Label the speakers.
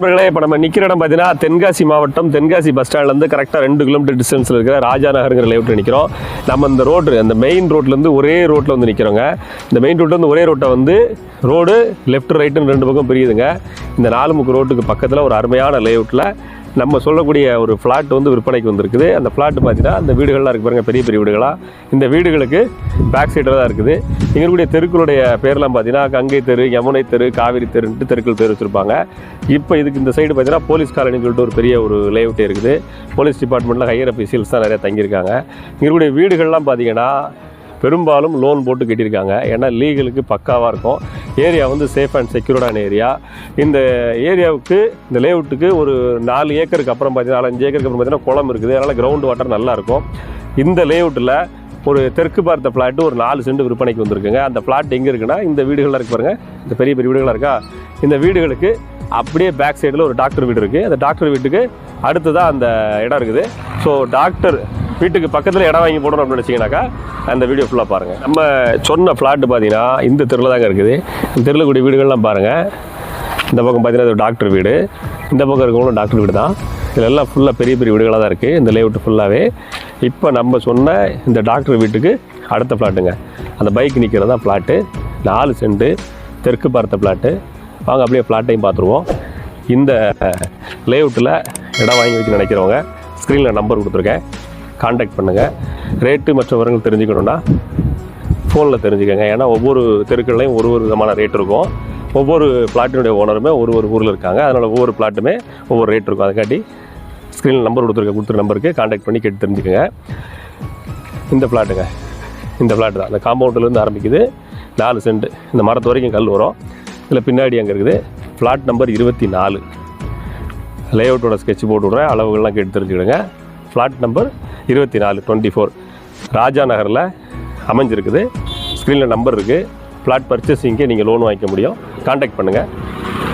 Speaker 1: நண்பர்களே இப்போ நம்ம நிற்கிற இடம் பார்த்தீங்கன்னா தென்காசி மாவட்டம் தென்காசி பஸ் ஸ்டாண்ட்லேருந்து கரெக்டாக ரெண்டு கிலோமீட்டர் டிஸ்டன்ஸில் இருக்கிற ராஜா நகருங்கிற லேவுட்டில் நிற்கிறோம் நம்ம இந்த ரோடு அந்த மெயின் ரோட்லேருந்து ஒரே ரோட்டில் வந்து நிற்கிறோங்க இந்த மெயின் ரோட்லேருந்து ஒரே ரோட்டை வந்து ரோடு லெஃப்ட் ரைட்டுன்னு ரெண்டு பக்கம் பிரியுதுங்க. இந்த நாலு முக்கு ரோட்டுக்கு பக்கத்தில் ஒரு அருமையான லேஅவுட்டில் நம்ம சொல்லக்கூடிய ஒரு ஃப்ளாட் வந்து விற்பனைக்கு வந்திருக்குது. அந்த ஃப்ளாட் பார்த்தீங்கன்னா அந்த வீடுகள்லாம் இருக்கு பாருங்கள் பெரிய பெரிய வீடுகளாக இந்த வீடுகளுக்கு பேக் சைடில் தான் இருக்குது. இங்கே இருக்கக்கூடிய தெருக்களுடைய பேர்லாம் பார்த்தீங்கன்னா கங்கை தெரு யமுனை தெரு காவிரி தெருன்ட்டு தெருக்கள் பேர் வச்சுருப்பாங்க. இப்போ இதுக்கு இந்த சைடு பார்த்தீங்கன்னா போலீஸ் காலனின்னு சொல்லிட்டு ஒரு பெரிய ஒரு லேஅவுட்டே இருக்குது. போலீஸ் டிபார்ட்மெண்ட்டில் ஹையர் அஃபீஷியல்ஸ் தான் நிறையா தங்கியிருக்காங்க. இங்கே இருக்கக்கூடிய வீடுகள்லாம் பார்த்தீங்கன்னா பெரும்பாலும் லோன் போட்டு கட்டியிருக்காங்க. ஏன்னா லீகலுக்கு பக்காவாக இருக்கும். ஏரியா வந்து சேஃப் அண்ட் செக்யூர்டான ஏரியா. இந்த ஏரியாவுக்கு இந்த லேஅவுட்டுக்கு ஒரு நாலு ஏக்கருக்கு அப்புறம் பார்த்தீங்கன்னா நாலஞ்சு ஏக்கருக்கு அப்புறம் பார்த்தீங்கன்னா குளம் இருக்குது. அதனால் கிரவுண்ட் வாட்டர் நல்லாயிருக்கும் இந்த லேஅவுட்டில் ஒரு தெற்கு பார்த்த ஃப்ளாட்டு ஒரு நாலு சென்ட் விற்பனைக்கு வந்திருக்குங்க. அந்த ஃப்ளாட் எங்கே இருக்குன்னா இந்த வீடுகள்லாம் இருக்கு பாருங்கள் இந்த பெரிய பெரிய வீடுகளாக இருக்கா? இந்த வீடுகளுக்கு அப்படியே பேக் சைடில் ஒரு டாக்டர் வீடு இருக்குது அந்த டாக்டர் வீட்டுக்கு அடுத்ததாக அந்த இடம் இருக்குது. ஸோ டாக்டர் வீட்டுக்கு பக்கத்தில் இடம் வாங்கி போடணும் அப்படின்னு நினச்சிங்கனாக்கா அந்த வீடியோ ஃபுல்லாக பாருங்கள் நம்ம சொன்ன ஃப்ளாட்டு பார்த்தீங்கன்னா இந்த தெருவில் தாங்க இருக்குது. இந்த தெருவில் கூடிய வீடுகள்லாம் பாருங்கள் இந்த பக்கம் பார்த்தீங்கன்னா இது ஒரு டாக்டர் வீடு. இந்த பக்கம் இருக்கவங்களும் டாக்டர் வீடு தான். இதில் எல்லாம் ஃபுல்லாக பெரிய பெரிய வீடுகளாக தான் இருக்குது இந்த லேஅவுட் ஃபுல்லாகவே இப்போ நம்ம சொன்ன இந்த டாக்டர் வீட்டுக்கு அடுத்த ஃப்ளாட்டுங்க அந்த பைக் நிற்கிறது தான் ஃப்ளாட்டு நாலு சென்ட்டு தெற்கு பார்த்த ஃப்ளாட்டு வாங்க அப்படியே ஃப்ளாட்டையும் பார்த்துருவோம் இந்த லேஅவுட்டில் இடம் வாங்கி வைக்க நினைக்கிறவங்க ஸ்க்ரீனில் நம்பர் கொடுத்துருக்கேன். காண்டாக்ட் பண்ணுங்கள் ரேட்டு மற்ற விவரங்கள் தெரிஞ்சுக்கணுன்னா ஃபோனில் தெரிஞ்சுக்கங்க. ஏன்னா ஒவ்வொரு தெருக்கள்லையும் ஒரு ஒரு விதமான ரேட் இருக்கும். ஒவ்வொரு பிளாட்டினுடைய ஓனருமே ஒரு ஒரு ஊரில் இருக்காங்க. அதனால் ஒவ்வொரு பிளாட்டுமே ஒவ்வொரு ரேட் இருக்கும். அதுக்காட்டி ஸ்க்ரீனில் நம்பர் கொடுத்துருக்க கொடுத்துரு நம்பருக்கு காண்டாக்ட் பண்ணி கேட்டு தெரிஞ்சுக்கோங்க. இந்த பிளாட்டுங்க இந்த பிளாட் தான். இந்த காம்பவுண்ட்லேருந்து ஆரம்பிக்குது. நாலு சென்ட் இந்த மரத்து வரைக்கும் கல் வரும். இதில் பின்னாடி அங்கே இருக்குது. ஃப்ளாட் நம்பர் இருபத்தி நாலு. லேஅவுட்டோட ஸ்கெட்ச் போட்டு விட்றேன். அளவுகள்லாம் கேட்டு தெரிஞ்சுக்கிடுங்க. ஃப்ளாட் நம்பர் இருபத்தி நாலு டுவெண்ட்டி ஃபோர் ராஜா நகரில் அமைஞ்சிருக்குது. ஸ்க்ரீனில் நம்பர் இருக்குது ஃப்ளாட் பர்ச்சேசிங்க்கே நீங்கள் லோன் வாங்கிக்க முடியும். காண்டாக்ட் பண்ணுங்கள்